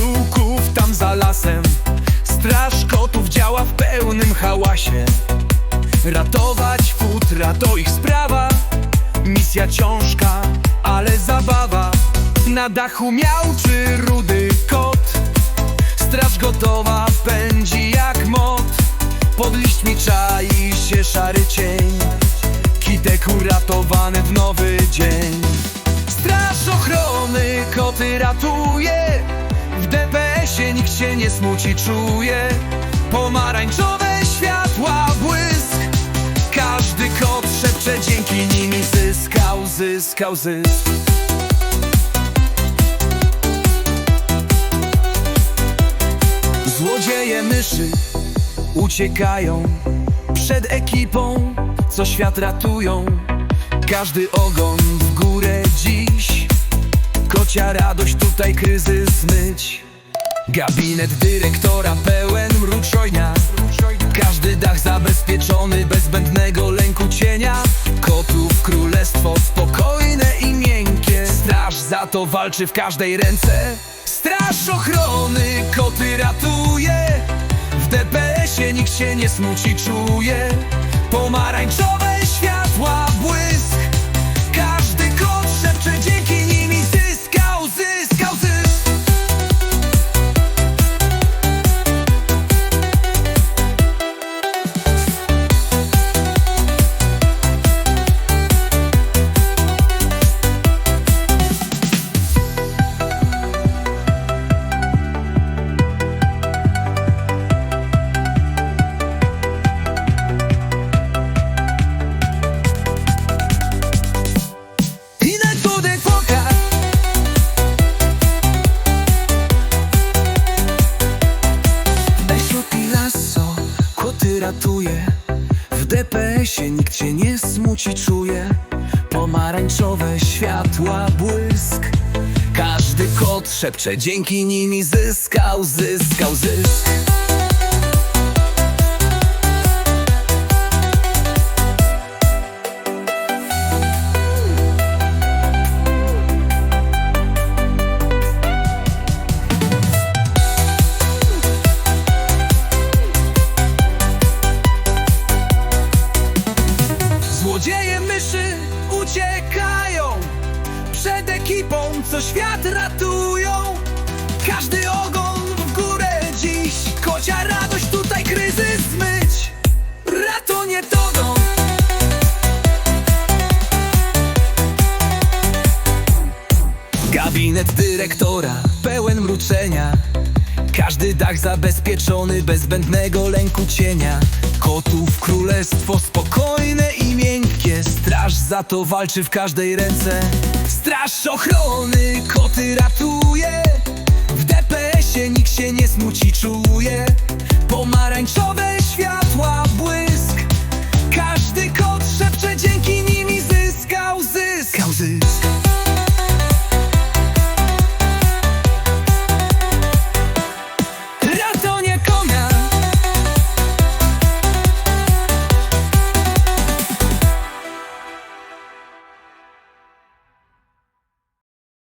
zaułków tam za lasem. Straż kotów działa w pełnym hałasie. Ratować futra to ich sprawa. Misja ciężka, ale zabawa. Na dachu miał czy rudy kot? Straż gotowa pędzi jak mot. Pod liśćmi czai się szary cień. Kitek uratowany w nowy dzień. Straż ochrony koty ratuje się nie smuci czuje Pomarańczowe światła błysk Każdy kot szepcze dzięki nimi zyskał, zyskał zysk Złodzieje myszy uciekają przed ekipą, co świat ratują. Każdy ogon w górę dziś, kocia radość tutaj kryzys zmyć. Gabinet dyrektora pełen mruczojnia Każdy dach zabezpieczony bez zbędnego lęku cienia. Kotów królestwo spokojne i miękkie. Straż za to walczy w każdej ręce. Straż ochrony koty ratuje. W DPS-ie nikt się nie smuci czuje. Pomarańczowe ratuje. W DPS-ie nikt się nie smuci czuje. Pomarańczowe światła błysk. Każdy kot szepcze dzięki nimi zyskał, zyskał zysk co świat ratują. Każdy ogon w górę dziś Kocia radość tutaj kryzys zmyć. Rato nie Gabinet dyrektora pełen mruczenia. Każdy dach zabezpieczony bez zbędnego lęku cienia. Kotów królestwo spokojne za to walczy w każdej ręce. Straż ochrony koty ratuje